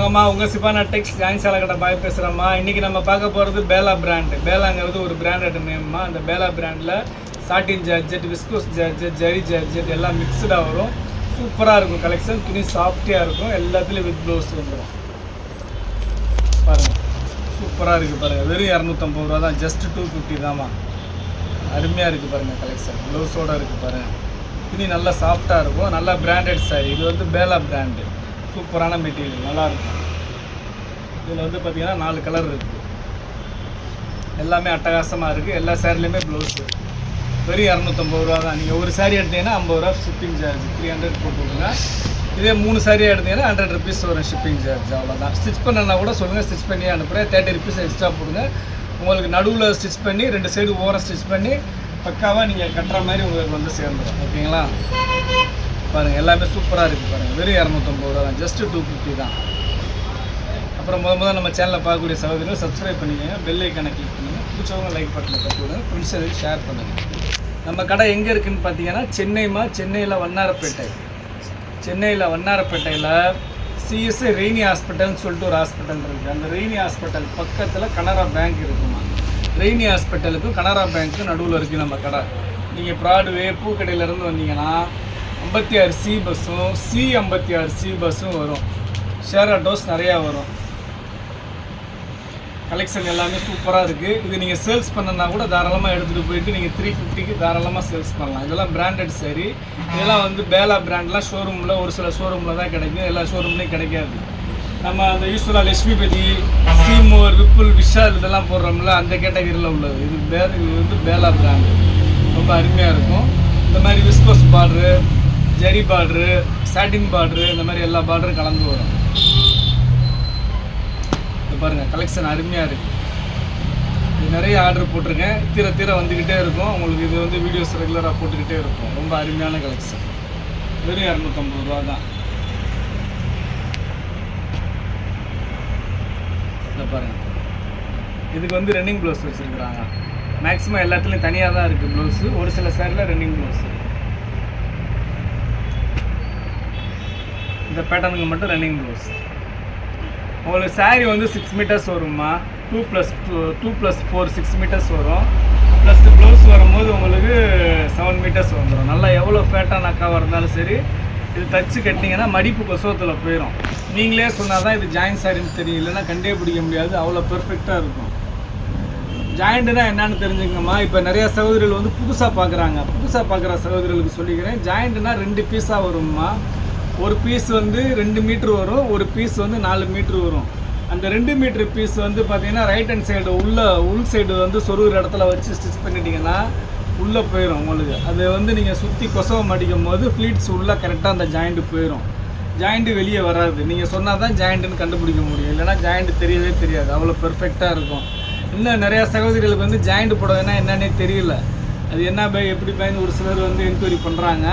வாங்கம்மா உங்கள் சிபானா டெக்ஸ் ஜாயின் சாலக்கடை பாய் பேசுகிறேம்மா இன்றைக்கி நம்ம பார்க்க போகிறது பேலா பிராண்டு பேலாங்கிறது ஒரு பிராண்டட் நேம்மா அந்த பேலா பிராண்டில் satin georgette viscose georgette zari georgette எல்லாம் மிக்சடாக வரும். சூப்பராக இருக்கும் கலெக்ஷன் துணி சாஃப்டியாக இருக்கும். எல்லாத்துலேயும் வித் ப்ளவுஸ் வந்துடும் பாருங்கள் சூப்பராக இருக்குது பாருங்கள் வெறும் இரநூத்தம்பது ரூபா தான். ஜஸ்ட் டூ ஃபிஃப்டி தாம்மா. அருமையாக இருக்குது பாருங்கள் கலெக்ஷன் ப்ளவுஸோடு இருக்குது பாருங்கள் துணி நல்லா சாஃப்டாக இருக்கும். நல்லா பிராண்டட் சாரி இது வந்து பேலா பிராண்டு சூப்பரான மெட்டீரியல் நல்லாயிருக்கும். இதில் வந்து பார்த்திங்கன்னா நாலு கலர் இருக்குது எல்லாமே அட்டகாசமாக இருக்குது எல்லா சேரீலையுமே ப்ளவுஸு வெறும் இரநூத்தம்பது ரூபா தான். நீங்கள் ஒரு சாரீ எடுத்தீங்கன்னா ஐம்பது ரூபா ஷிப்பிங் சார்ஜ் த்ரீ ஹண்ட்ரட் போட்டுவிடுங்க இதே மூணு saree எடுத்தீங்கன்னா ஹண்ட்ரட் ருபீஸ் வரும் ஷிப்பிங் சார்ஜ் அவ்வளோதான் ஸ்டிச் பண்ணனா கூட சொல்லுங்கள் ஸ்டிச் பண்ணி அனுப்புகிறேன் தேர்ட்டி ருபீஸ் எக்ஸ்ட்ரா போடுங்க. உங்களுக்கு நடுவில் ஸ்டிச் பண்ணி ரெண்டு சைடு ஓரம் ஸ்டிச் பண்ணி பக்காவாக நீங்கள் கட்டுற மாதிரி உங்களுக்கு வந்து சேர்ந்துடும் ஓகேங்களா? பாருங்கள் எல்லாமே சூப்பராக இருக்குது பாருங்கள் வெறும் இரநூத்தம்பது ரூபா தான். ஜஸ்ட்டு டூ ஃபிஃப்டி தான். அப்புறம் முத முதல் நம்ம சேனலில் பார்க்கக்கூடிய சகோதரிகள் சப்ஸ்கிரைப் பண்ணிக்கோங்க. பெல் ஐக்கனை கிளிக் பண்ணுங்கள் பிடிச்சவங்க லைக் பட்டனை தட்டி விடுங்க ஃப்ரெண்ட்ஸ் ஷேர் பண்ணுங்கள் நம்ம கடை எங்கே இருக்குதுன்னு பார்த்தீங்கன்னா சென்னைமா சென்னையில் வண்ணாரப்பேட்டை. சென்னையில் வண்ணாரப்பேட்டையில் சிஎஸ்ஐ ரெய்னி ஹாஸ்பிட்டல்னு சொல்லிட்டு ஒரு ஹாஸ்பிட்டல் இருக்குது அந்த ரெய்னி ஹாஸ்பிட்டல் பக்கத்தில் கனரா பேங்க் இருக்குமா? ரெய்னி ஹாஸ்பிட்டலுக்கும் கனரா பேங்க்கும் நடுவில் இருக்குது நம்ம கடை. நீங்கள் ப்ராட்வே பூக்கடையிலேருந்து வந்தீங்கன்னா ஐம்பத்தி ஆறு சி பஸ்ஸும் சி ஐம்பத்தி ஆறு சி பஸ்ஸும் வரும். ஷேர் ஆட்டோஸ் நிறையா வரும். கலெக்ஷன் எல்லாமே சூப்பராக இருக்குது இது நீங்கள் சேல்ஸ் பண்ணனா கூட தாராளமாக எடுத்துகிட்டு போயிட்டு நீங்கள் த்ரீ ஃபிஃப்டிக்கு தாராளமாக சேல்ஸ் பண்ணலாம். இதெல்லாம் பிராண்டட் சரி இதெல்லாம் வந்து பேலா பிராண்ட்லாம் ஷோரூமில் ஒரு சில ஷோரூமில் தான் கிடைக்கும். எல்லா ஷோரூம்லேயும் கிடைக்காது. நம்ம அந்த யூஸ்வலாக லட்சுமிபதி சீமோர் விப்புல் விஷால் இதெல்லாம் போடுறோம்ல அந்த கேட்டகரியில் உள்ளது. இது பேர் இது வந்து பேலா பிராண்டு ரொம்ப அருமையாக இருக்கும். இந்த மாதிரி viscose border zari border satin border இந்த மாதிரி எல்லா பார்டரும் கலந்து வரும். இது பாருங்கள் கலெக்ஷன் அருமையாக இருக்குது இது நிறைய ஆர்டர் போட்டிருக்கேன். தீர தீர வந்துக்கிட்டே இருக்கும். உங்களுக்கு இது வந்து வீடியோஸ் ரெகுலராக போட்டுக்கிட்டே இருக்கும். ரொம்ப அருமையான கலெக்ஷன் வெறும் இரநூத்தம்பது ரூபா தான். இதை பாருங்க. இதுக்கு வந்து ரன்னிங் ப்ளவுஸ் வச்சுருக்குறாங்க. மேக்ஸிமம் எல்லாத்துலேயும் தனியாக தான் இருக்குது ப்ளவுஸு ஒரு சில சேரில் ரன்னிங் ப்ளவுஸு இந்த பேட்டர்னுக்கு மட்டும் ரன்னிங் ப்ளவுஸ் உங்களுக்கு saree வந்து சிக்ஸ் மீட்டர்ஸ் வரும்மா. Two plus two two plus four six metres வரும். ப்ளஸ் ப்ளவுஸ் வரும்போது உங்களுக்கு செவன் மீட்டர்ஸ் வந்துடும் நல்லா எவ்வளோ ஃபேட்டாக அக்காவாக இருந்தாலும் சரி இது தச்சு கட்டிங்கன்னா மடிப்பு கொசவத்தில் போயிடும் நீங்களே சொன்னால் தான் இது ஜாயின் சாரின்னு தெரியும். இல்லைன்னா கண்டே பிடிக்க முடியாது. அவ்வளோ பெர்ஃபெக்டாக இருக்கும். ஜாயிண்ட்னா என்னன்னு தெரிஞ்சுக்கங்கம்மா இப்போ நிறையா சகோதரிகள் வந்து புதுசாக பார்க்குறாங்க புதுசாக பார்க்குற சகோதரிகளுக்கு சொல்லிக்கிறேன். ஜாயிண்ட்னா ரெண்டு பீஸாக வரும்மா. ஒரு பீஸ் வந்து ரெண்டு மீட்ரு வரும் ஒரு பீஸ் வந்து நாலு மீட்ரு வரும். அந்த ரெண்டு மீட்ரு பீஸ் வந்து பார்த்தீங்கன்னா ரைட் ஹேண்ட் சைடு உள்ள உள் சைடு வந்து சொருகிற இடத்துல வச்சு ஸ்டிச் பண்ணிட்டீங்கன்னா உள்ளே போயிடும் உங்களுக்கு. அது வந்து நீங்கள் சுற்றி கொசவம் அடிக்கும் போது ஃப்ளீட்ஸ் உள்ளே கரெக்டாக அந்த ஜாயிண்ட்டு போயிடும் ஜாயிண்ட்டு வெளியே வராது. நீங்கள் சொன்னால் தான் ஜாயிண்ட்டுன்னு கண்டுபிடிக்க முடியும். இல்லைன்னா ஜாயிண்ட்டு தெரியவே தெரியாது. அவ்வளோ பெர்ஃபெக்டாக இருக்கும். இன்னும் நிறையா சகோதரிகளுக்கு வந்து ஜாயிண்ட் புடவைனா என்னன்னே தெரியல. அது என்ன பை எப்படி பையன் ஒரு சிலர் வந்து என்கொயரி பண்ணுறாங்க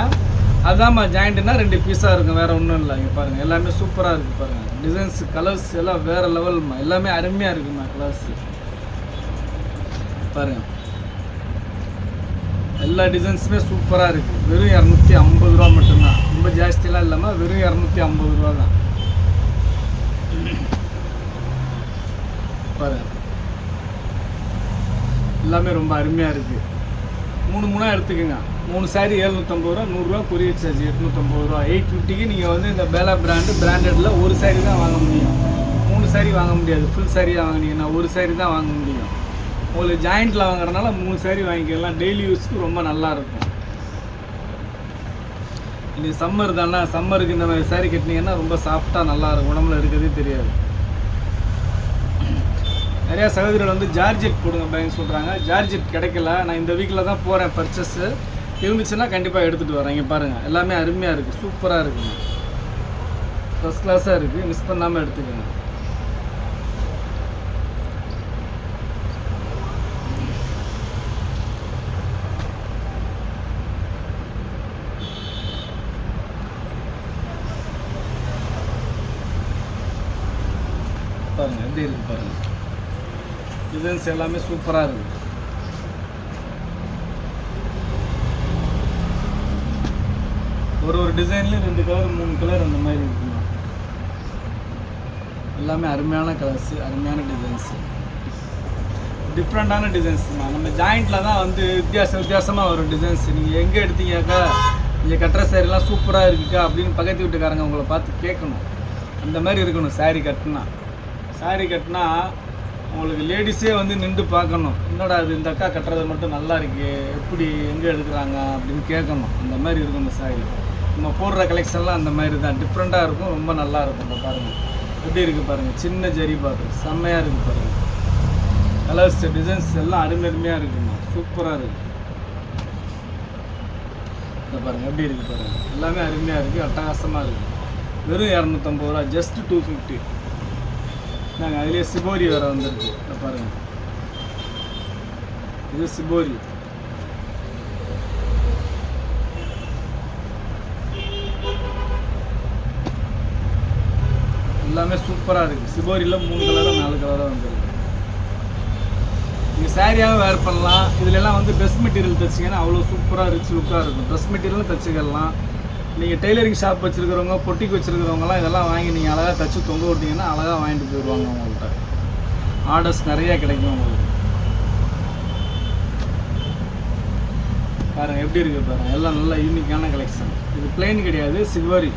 அதான்மா ஜாயிண்ட்னா ரெண்டு பீஸாக இருக்கும் வேறு ஒன்றும் இல்லை. இங்கே பாருங்கள் எல்லாமே சூப்பராக இருக்குது பாருங்கள் டிசைன்ஸ் கலர்ஸ் எல்லாம் வேறு லெவல்மா எல்லாமே அருமையாக இருக்குமா கலர்ஸ் பாருங்கள் எல்லா டிசைன்ஸுமே சூப்பராக இருக்குது வெறும் இரநூத்தி ஐம்பது ரூபா மட்டும்தான். ரொம்ப ஜாஸ்தியெலாம் இல்லாமல் வெறும் இரநூத்தி ஐம்பது ரூபா தான். பாருங்கள் எல்லாமே ரொம்ப அருமையாக இருக்குது மூணு மூணாக எடுத்துக்கோங்க. மூணு சாரி எழுநூற்றம்பது ரூபா நூறுரூவா கொரியர் சார்ஜ் எட்நூற்றம்பது ரூபா. எயிட் ஃபிஃப்டிக்கு நீங்கள் வந்து இந்த பேலா பிராண்டு பிராண்டடில் ஒரு சாரி தான் வாங்க முடியும். மூணு சாரி வாங்க முடியாது. ஃபுல் சாரியாக வாங்கினீங்கன்னா ஒரு சாரி தான் வாங்க முடியும். உங்களுக்கு ஜாயிண்டில் வாங்குறதுனால மூணு சாரி வாங்கிக்கலாம். டெய்லி யூஸ்க்கு ரொம்ப நல்லா இருக்கும். இது சம்மர் தானே? சம்மருக்கு இந்த மாதிரி சாரி கட்டினீங்கன்னா ரொம்ப சாஃப்டாக நல்லாயிருக்கும் உடம்புல இருக்கிறதே தெரியாது. நிறையா சகோதரர்கள் வந்து ஜார்ஜெட் கொடுங்க பயன்னு சொல்கிறாங்க ஜார்ஜெட் கிடைக்கல. நான் இந்த வீக்கில் தான் போகிறேன் பர்ச்சேஸு இருந்துச்சுன்னா கண்டிப்பாக எடுத்துகிட்டு வரேன். இங்கே பாருங்கள் எல்லாமே அருமையாக இருக்குது சூப்பராக இருக்குங்க. ஃபஸ்ட் கிளாஸாக இருக்குது மிஸ் பண்ணாமல் எடுத்துக்கோங்க. பாருங்கள் எப்படி இருக்குது பாருங்கள் டிசைன்ஸ் எல்லாமே சூப்பராக இருக்குது ஒரு ஒரு டிசைன்லேயும் ரெண்டு கலர் மூணு கலர் அந்த மாதிரி இருக்குங்க எல்லாமே அருமையான கலர்ஸு அருமையான டிசைன்ஸு டிஃப்ரெண்ட்டான டிசைன்ஸ் நம்ம ஜாயிண்ட்டில் தான் வந்து வித்தியாசம் வித்தியாசமாக வரும் டிசைன்ஸ் நீங்கள் எங்கே எடுத்தீங்கக்கா? நீங்கள் கட்டுற சேரீலாம் சூப்பராக இருக்குக்கா? அப்படின்னு பக்கத்து வீட்டுக்காரங்க உங்களை பார்த்து கேட்கணும். அந்த மாதிரி இருக்கணும் சாரீ கட்டினா. சாரீ கட்டினா உங்களுக்கு லேடிஸே வந்து நின்று பார்க்கணும். என்னடா அது இந்த அக்கா கட்டுறது மட்டும் நல்லா இருக்கு? எப்படி எங்கே எடுக்கிறாங்க? அப்படின்னு கேட்கணும். அந்த மாதிரி இருக்கணும் சாரீ நம்ம போடுற கலெக்ஷன்லாம் அந்த மாதிரி தான். டிஃப்ரெண்ட்டாக இருக்கும் ரொம்ப நல்லா இருக்கும். இப்போ பாருங்கள் எப்படி இருக்குது பாருங்கள் சின்ன ஜரி பாருங்கள் செம்மையாக இருக்குது பாருங்கள் கலர்ஸ் டிசைன்ஸ் எல்லாம் அருமை அருமையாக இருக்குங்க. சூப்பராக இருக்குது இந்த பாருங்கள் எப்படி இருக்குது பாருங்கள் எல்லாமே அருமையாக இருக்குது அட்டகாசமாக இருக்குது வெறும் இரநூத்தம்பது ரூபா ஜஸ்ட் டூ ஃபிஃப்டி நாங்கள் அதிலே சிபோரி வேறு வந்திருக்கு. இதை பாருங்கள் இது சிபோரி. எல்லாமே சூப்பராக இருக்குது சிபோரியில் மூணு கலராக நாலு கலராக வந்துருக்கு. நீங்கள் சாரியாகவும் வேர் பண்ணலாம். இதுலலாம் வந்து ட்ரெஸ் மெட்டீரியல் தைச்சிங்கன்னா அவ்வளோ சூப்பராக ரிச் லுக்காக இருக்கும். ட்ரெஸ் மெட்டீரியலும் தைச்சிக்கலாம். நீங்கள் டெய்லரிங் ஷாப் வச்சுருக்கிறவங்க பொட்டிக்கு வச்சுருக்கிறவங்கலாம் இதெல்லாம் வாங்கி நீங்கள் அழகாக தைச்சி தொங்க விட்டிங்கன்னா அழகாக வாங்கிட்டு போயிடுவாங்க உங்கள்கிட்ட ஆர்டர்ஸ் நிறையா கிடைக்கும் உங்களுக்கு. பாருங்கள் எப்படி இருக்குது பாருங்கள் எல்லாம் நல்ல யூனிக்கான கலெக்ஷன் இது பிளெயின் கிடையாது சில்வரி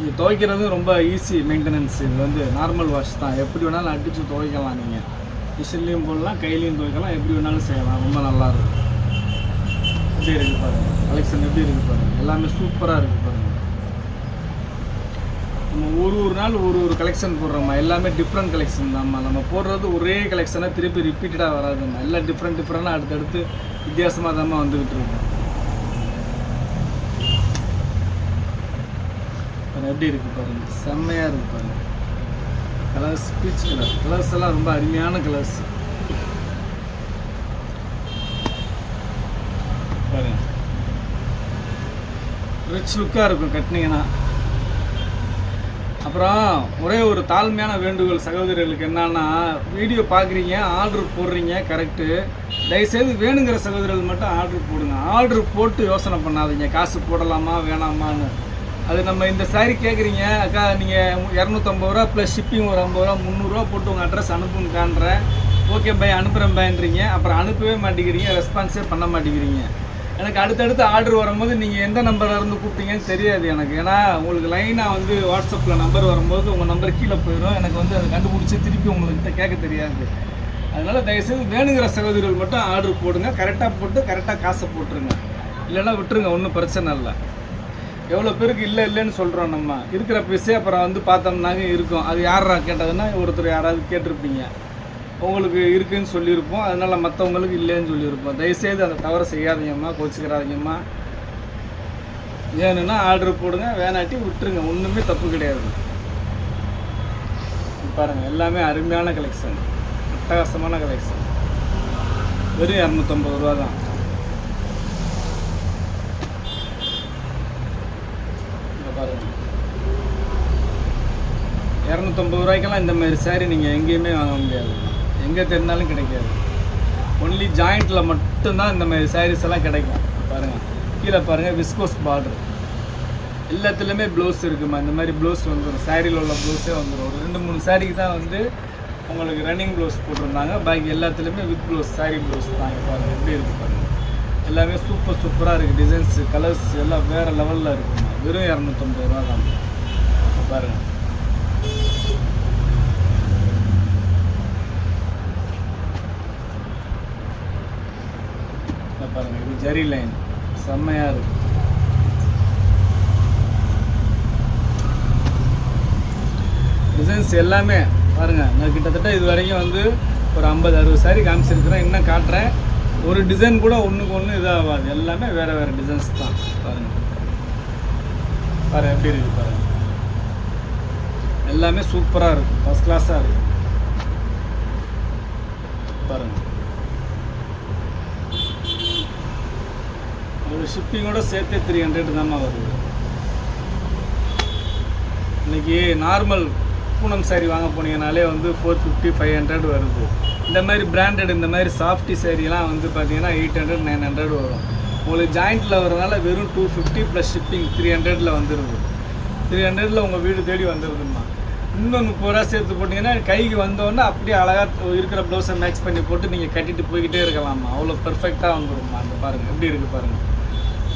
இது துவைக்கிறது ரொம்ப ஈஸி மெயின்டெனன்ஸ் இது வந்து நார்மல் வாஷ் தான். எப்படி வேணாலும் அடித்து துவைக்கலாம் நீங்கள் மிஷின்லேயும் போடலாம் கையிலையும் துவைக்கலாம். எப்படி வேணாலும் செய்யலாம். ரொம்ப நல்லா இருக்கும். எப்படி இருக்குது பாருங்கள் கலெக்ஷன் எப்படி இருக்குது பாருங்கள் எல்லாமே சூப்பராக இருக்குது பாருங்கள் நம்ம ஒரு ஒரு நாள் ஒரு ஒரு கலெக்ஷன் போடுறோம்மா. எல்லாமே டிஃப்ரெண்ட் கலெக்ஷன் தான்மா. நம்ம போடுறது ஒரே கலெக்ஷனாக திருப்பி ரிப்பீட்டடாக வராதும்மா. எல்லாம் டிஃப்ரெண்ட் டிஃப்ரெண்டாக அடுத்தடுத்து வித்தியாசமாக தான்மா வந்துக்கிட்டு இருக்கும். எப்படி இருக்குது பாருங்கள் செம்மையாக இருக்குது பாருங்கள் கலர்ஸ் பீச் கலர் கலர்ஸ் எல்லாம் ரொம்ப அருமையான கலர்ஸ் பாருங்க. ரிச் லுக்காக இருக்கும் கட்டினீங்கன்னா. அப்புறம் ஒரே ஒரு தாழ்மையான வேண்டுகோள் சகோதரிகளுக்கு என்னன்னா வீடியோ பார்க்குறீங்க ஆர்டர் போடுறீங்க கரெக்டு தயவுசெய்து வேணுங்கிற சகோதரர்கள் மட்டும் ஆர்டர் போடுங்க. ஆர்டர் போட்டு யோசனை பண்ணாதீங்க. காசு போடலாமா வேணாமான்னு. அது நம்ம இந்த சாரி கேட்குறீங்க அக்கா நீங்கள் இரநூத்தம்பது ரூபா ப்ளஸ் ஷிப்பிங் ஒரு ஐம்பது ரூபா முந்நூறுரூவா போட்டு உங்கள் அட்ரஸ் அனுப்புங்கான்றேன். ஓகே பை அனுப்புகிறேன் பையன்றீங்க அப்புறம் அனுப்பவே மாட்டேங்கிறீங்க ரெஸ்பான்ஸே பண்ண மாட்டேங்கிறீங்க. எனக்கு அடுத்தடுத்து ஆர்டர் வரும்போது நீங்கள் எந்த நம்பரில் இருந்து கூப்பிட்டீங்கன்னு தெரியாது எனக்கு. ஏன்னா உங்களுக்கு லைனாக வந்து வாட்ஸ்அப்பில் நம்பர் வரும்போது உங்கள் நம்பர் கீழே போயிடும் எனக்கு வந்து அதை கண்டுபிடிச்சி திருப்பி உங்கள்கிட்ட கேட்க தெரியாது. அதனால் தயவுசெய்து வேணுங்கிற சகோதரிகள் மட்டும் ஆர்டர் போடுங்க. கரெக்டாக போட்டு கரெக்டாக காசை போட்டுருங்க. இல்லைன்னா விட்டுருங்க ஒன்றும் பிரச்சனை இல்லை. எவ்வளோ பேருக்கு இல்லை இல்லைன்னு சொல்கிறோம் நம்ம. இருக்கிற பீஸே அப்புறம் வந்து பார்த்தோம்னாங்க இருக்கும். அது யாரா கேட்டதுன்னா ஒருத்தர் யாராவது கேட்டிருப்பீங்க. உங்களுக்கு இருக்குன்னு சொல்லியிருப்போம். அதனால் மற்றவங்களுக்கு இல்லைன்னு சொல்லியிருப்போம். தயவுசெய்து அந்த தவறை செய்யாதீங்கம்மா கோச்சிக்கிறாதீங்கம்மா வேணும்னா ஆர்டர் போடுங்க வேணாட்டி விட்டுருங்க. ஒன்றுமே தப்பு கிடையாது. பாருங்கள் எல்லாமே அருமையான கலெக்ஷன் அட்டகாசமான கலெக்ஷன் வெறும் இரநூத்தம்பது ரூபா தான் பாருங்கள் இரநூத்தம்பது ரூபாய்க்கெல்லாம் இந்த மாதிரி சாரீ நீங்கள் எங்கேயுமே வாங்க முடியாது. எங்கே தெரிந்தாலும் கிடைக்காது. ஒன்லி ஜாயிண்ட்டில் மட்டும்தான் இந்த மாதிரி சாரீஸ் எல்லாம் கிடைக்கும். பாருங்கள் கீழே பாருங்கள் விஸ்கோஸ் பார்டர் எல்லாத்துலேயுமே ப்ளவுஸ் இருக்குமா? இந்த மாதிரி ப்ளவுஸ் வந்துடும் சாரியில் உள்ள ப்ளவுஸே வந்துடும் ஒரு ரெண்டு மூணு சாரிக்கு தான் வந்து உங்களுக்கு ரன்னிங் ப்ளவுஸ் போட்டிருந்தாங்க. பாக்கி எல்லாத்துலேயுமே வித் ப்ளவுஸ் சாரி ப்ளவுஸ் தான் பாருங்கள் எப்படி இருக்குது பாருங்கள் எல்லாமே சூப்பர் சூப்பராக இருக்குது டிசைன்ஸு கலர்ஸ் எல்லாம் வேறு லெவலில் இருக்குது வெறும் இரநூத்தம்பது ரூபா தான். பாருங்க. பாருங்கள் பாருங்க இது ஜரி லைன். செம்மையாக இருக்கு. டிசைன்ஸ் எல்லாமே பாருங்க நான் கிட்டத்தட்ட இது வரைக்கும் வந்து ஒரு ஐம்பது அறுபது சாரி காமிச்சிருக்கிறேன். இன்னும் காட்டுறேன். ஒரு டிசைன் கூட ஒன்றுக்கு ஒன்று இதாகாது. எல்லாமே வேறு வேறு டிசைன்ஸ் தான் பாருங்கள் பாரு எப்படி இருக்கு பாருங்கள் எல்லாமே சூப்பராக இருக்கும் ஃபஸ்ட் கிளாஸாக இருக்கு. பாருங்கள் ஒரு ஷிப்பிங்கோட சேர்த்தே த்ரீ ஹண்ட்ரட் தாம்மா வருது. இன்னைக்கு நார்மல் பூனம் saree வாங்க போனீங்கனாலே வந்து ஃபோர் ஃபிஃப்டி ஃபைவ் ஹண்ட்ரட் வருது. இந்த மாதிரி பிராண்டட் இந்த மாதிரி சாஃப்டி சாரீலாம் வந்து பார்த்தீங்கன்னா எயிட் ஹண்ட்ரட் நைன் ஹண்ட்ரட் வரும். உங்களுக்கு ஜாயிண்ட்டில் வரதுனால வெறும் two fifty plus shipping three ஹண்ட்ரடில் வந்துடுது த்ரீ ஹண்ட்ரடில் உங்கள் வீடு தேடி வந்துடுதும்மா இன்னும் முப்பது ரூபா சேர்த்து போட்டிங்கன்னா கைக்கு வந்தோடனே அப்படியே அழகாக இருக்கிற ப்ளவுஸை மேட்ச் பண்ணி போட்டு நீங்கள் கட்டிட்டு போய்கிட்டே இருக்கலாம்மா. அவ்வளோ பெர்ஃபெக்டாக வந்துடும்மா அந்த பாருங்கள் எப்படி இருக்குது பாருங்கள்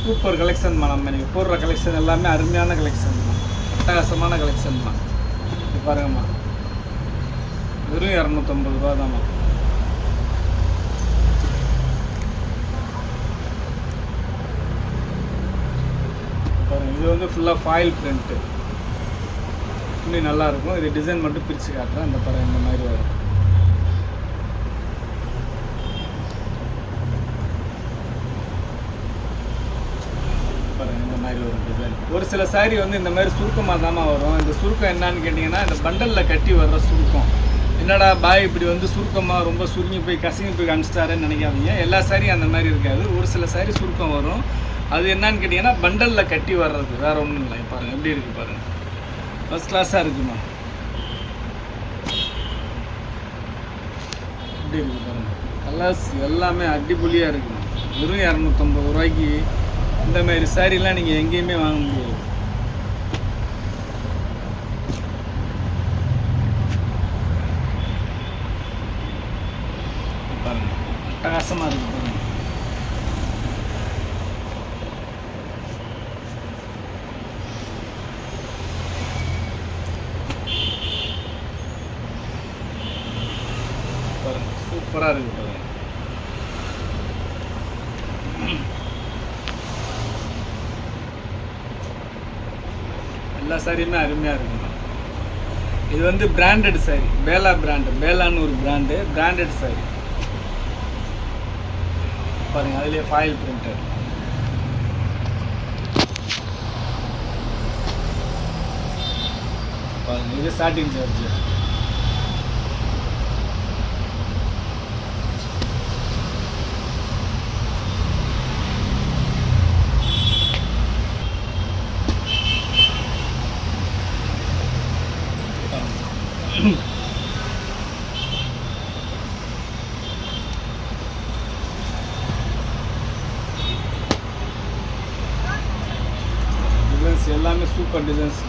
சூப்பர் கலெக்ஷன்மா நம்ம நீங்கள் போடுற கலெக்ஷன் எல்லாமே அருமையான கலெக்ஷன் தான் அட்டகாசமான கலெக்ஷன் தான் பாருங்கம்மா. வெறும் இரநூத்தம்பது ரூபா தான்மா இது வந்து ஃபுல்லாக ஃபாயில் பிரிண்ட்டு துணி நல்லாயிருக்கும் இது டிசைன் மட்டும் பிரித்து காட்டுறேன். அந்த பறவை இந்த மாதிரி வரும். இந்த மாதிரி ஒரு டிசைன் ஒரு சில saree வந்து இந்த மாதிரி சுருக்கமாக தாம்மா வரும். இந்த சுருக்கம் என்னன்னு கேட்டிங்கன்னா இந்த பண்டலில் கட்டி வர்ற சுருக்கம். என்னடா பாய் இப்படி வந்து சுருக்கமாக ரொம்ப சுருங்கி போய் கசங்கி போய் அனுப்பிச்சிட்டாருன்னு நினைக்காதீங்க. எல்லா சாரியும் அந்த மாதிரி இருக்காது. ஒரு சில சாரி சுருக்கம் வரும். அது என்னன்னு கேட்டிங்கன்னா பண்டலில் கட்டி வர்றது. வேற ஒன்றும் இல்லை. பாருங்கள் எப்படி இருக்குது பாருங்கள் ஃபஸ்ட் கிளாஸாக இருக்குமா? எப்படி இருக்குது பாருங்கள் கலர்ஸ் எல்லாமே அடிப்பொலியாக இருக்குமா? வெறும் இரநூத்தம்பது ரூபாய்க்கு இந்த மாதிரி சாரீலாம் நீங்கள் எங்கேயுமே வாங்க முடியாது பாருங்க அட்டகாசமாக இருக்கு பாருங்க பாருங்க. சூப்பராக இருக்கு பாருங்க. எல்லா சாரியுமே அருமையாக இருக்குங்க இது வந்து பிராண்டட் சாரி பேலா பிராண்டு பேலான்னு ஒரு பிராண்டு பிராண்டட் சாரி பாருங்க அதுலேயே ஃபாயில் பிரிண்டட் பாருங்க இது ஸ்டார்டிங் சார்ஜ் டிசைன்ஸ் எல்லாமே சூப்பர் டிசைன்ஸ்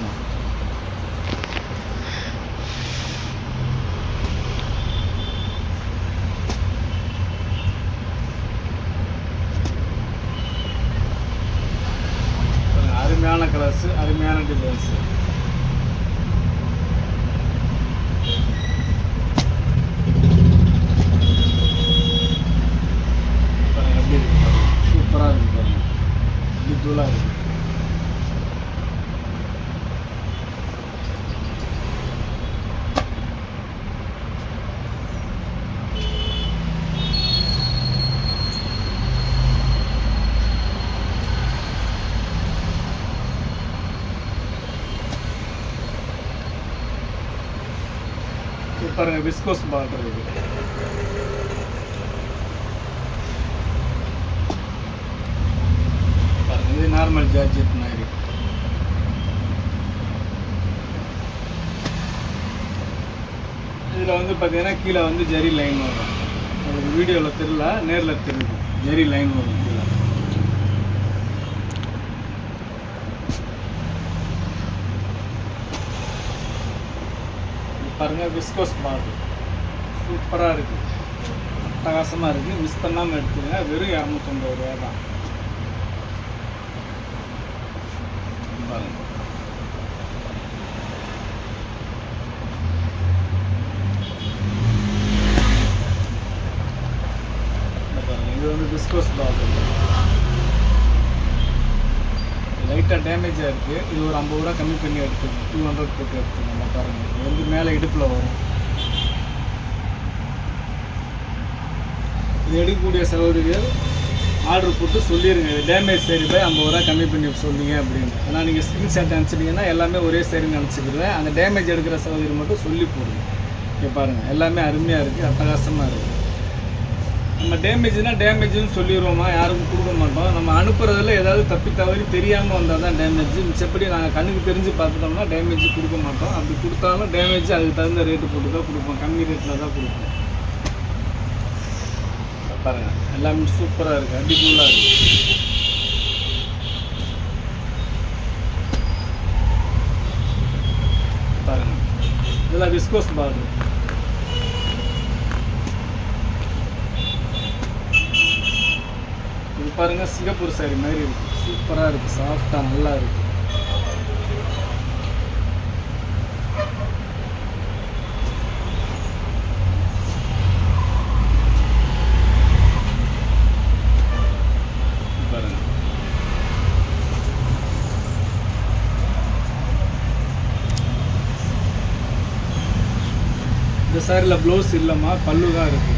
அருமையான கலர்ஸ் அருமையான டிசைன்ஸ் எப்படி இருக்கு சூப்பராக இருக்கு பாருங்க இப்படி தூளாக இருக்கு பாருங்க விஸ்கோஸ் பார்டர் இது. இது நார்மல் ஜார்ஜெட் மாதிரி. இதில் வந்து பார்த்தீங்கன்னா கீழே வந்து ஜெரி லைன் வரும். உங்களுக்கு வீடியோவில் தெரியல நேரில் தெரியுது ஜெரி லைன் வரும். பாருங்கள் பாருங்க விஸ்கோஸ் பாட்டு சூப்பராக இருக்குது அட்டகாசமாக இருக்குது மிஸ் பண்ணாமல் எடுத்துங்க வெறும் இரநூத்தொம்பது ரூபா தான் பாருங்க இந்த பாருங்க இது வந்து விஸ்கோஸ் பார்டர் லைட்டாக டேமேஜாக இருக்குது இது ஒரு ஐம்பது ரூபா கம்மி பண்ணி எடுத்துக்கணும் டூ ஹண்ட்ரட் போட்டு எடுத்துக்கணும் பாருங்கள் இது வந்து மேலே இடுப்பில் வரும். இது எடுக்கக்கூடிய சகோதரிகள் ஆர்டர் போட்டு சொல்லிடுங்க இது டேமேஜ் சரி போய் ஐம்பது ரூபா கம்மி பண்ணி சொல்லுங்க அப்படின்னு. ஏன்னா நீங்கள் ஸ்க்ரீன்ஷாட் அனுப்பிச்சிட்டிங்கன்னா எல்லாமே ஒரே சரின்னு அனுப்பிச்சிக்கிடுவேன் அந்த டேமேஜ் எடுக்கிற சகோதரி மட்டும் சொல்லி போடுங்க. இங்கே பாருங்கள் எல்லாமே அருமையாக இருக்குது அட்டகாசமாக இருக்குது நம்ம டேமேஜ்னா டேமேஜ்னு சொல்லிடுவோமா யாருக்கும் கொடுக்க மாட்டோம். நம்ம அனுப்புறதுல ஏதாவது தப்பி தவறி தெரியாமல் வந்தால் தான் டேமேஜ் மிச்சப்படி நாங்கள் கண்ணுக்கு தெரிஞ்சு பார்த்துட்டோம்னா டேமேஜ் கொடுக்க மாட்டோம். அப்படி கொடுத்தாலும் டேமேஜ் அதுக்கு தகுந்த ரேட்டு போட்டு தான் கொடுப்போம். கம்மி ரேட்டில் தான் கொடுப்போம். பாருங்க எல்லாமே சூப்பராக இருக்குது அடிக்குள்ளாக இருக்குது எல்லாம் விஸ்கோஸ் பார்டர் இது பாருங்க சிங்கப்பூர் சாரி மாதிரி இருக்கு. சூப்பராக இருக்கு. சாஃப்டாக நல்லா இருக்கு. பாருங்க. இந்த சாரியில் ப்ளவுஸ் இல்லைம்மா பல்லு தான் இருக்கு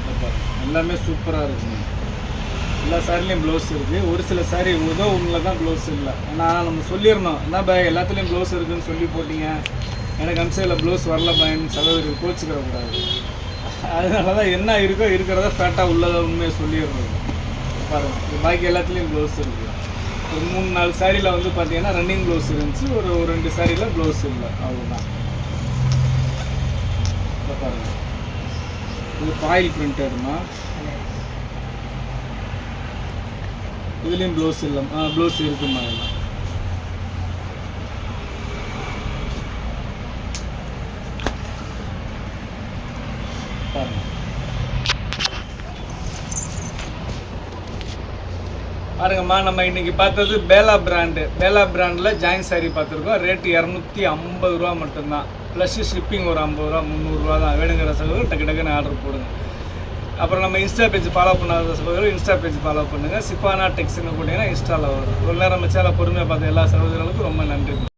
இதை பாருங்க. எல்லாமே சூப்பராக இருக்குங்க. எல்லா சாரிலையும் ப்ளவுஸ் இருக்குது ஒரு சில சாரி உதோ உங்களை தான் ப்ளவுஸ் இல்லை. ஏன்னா நம்ம சொல்லிடணும். என்ன பாய் எல்லாத்துலேயும் ப்ளவுஸ் இருக்குன்னு சொல்லி போட்டீங்க. எனக்கு அம்சையில் ப்ளவுஸ் வரல பயன். சகோதரி கோச்சிக்கிற கூடாது. அதனால தான் என்ன இருக்கோ இருக்கிறத ஃபேட்டாக உள்ளதை உண்மையை சொல்லிடுறது பாருங்கள் பாக்கி எல்லாத்துலேயும் ப்ளவுஸ் இருக்குது ஒரு மூணு நாலு சாரியில் வந்து பார்த்தீங்கன்னா ரன்னிங் ப்ளவுஸ் இருந்துச்சு. ஒரு ஒரு ரெண்டு சாரியில் ப்ளவுஸ் இல்லை. அவ்வளோதான் பாருங்கள் இது ஃபாயில் பிரிண்டர்மா இதுலேயும் ப்ளவுஸ் இல்லை ஆ ப்ளவுஸ் இருக்குமா இல்லை பாருங்கம்மா நம்ம இன்னைக்கு பார்த்தது பேலா பிராண்டு. பேலா பிராண்டில் ஜாயின் சாரி பார்த்துருக்கோம். ரேட்டு இரநூத்தி ஐம்பது ரூபா மட்டும்தான். ப்ளஸ் ஷிப்பிங் ஒரு ஐம்பது ரூபா முந்நூறுரூவா தான். வேணுங்கிற சகோதரர் டக்கு டக்குன்னு ஆர்டர் போடுங்க. அப்புறம் நம்ம இன்ஸ்டா பேஜ் ஃபாலோ பண்ணாத சகோதரர் இன்ஸ்டா பேஜ் ஃபாலோ பண்ணுங்கள் சிப்பானா டெக்ஸ்ட்னு போட்டிங்கன்னா இன்ஸ்டாவில் வரும். ஒரு நேரம் நம்ம பொறுமையாக பார்த்த எல்லா சகோதரர்களுக்கும் ரொம்ப நன்றி.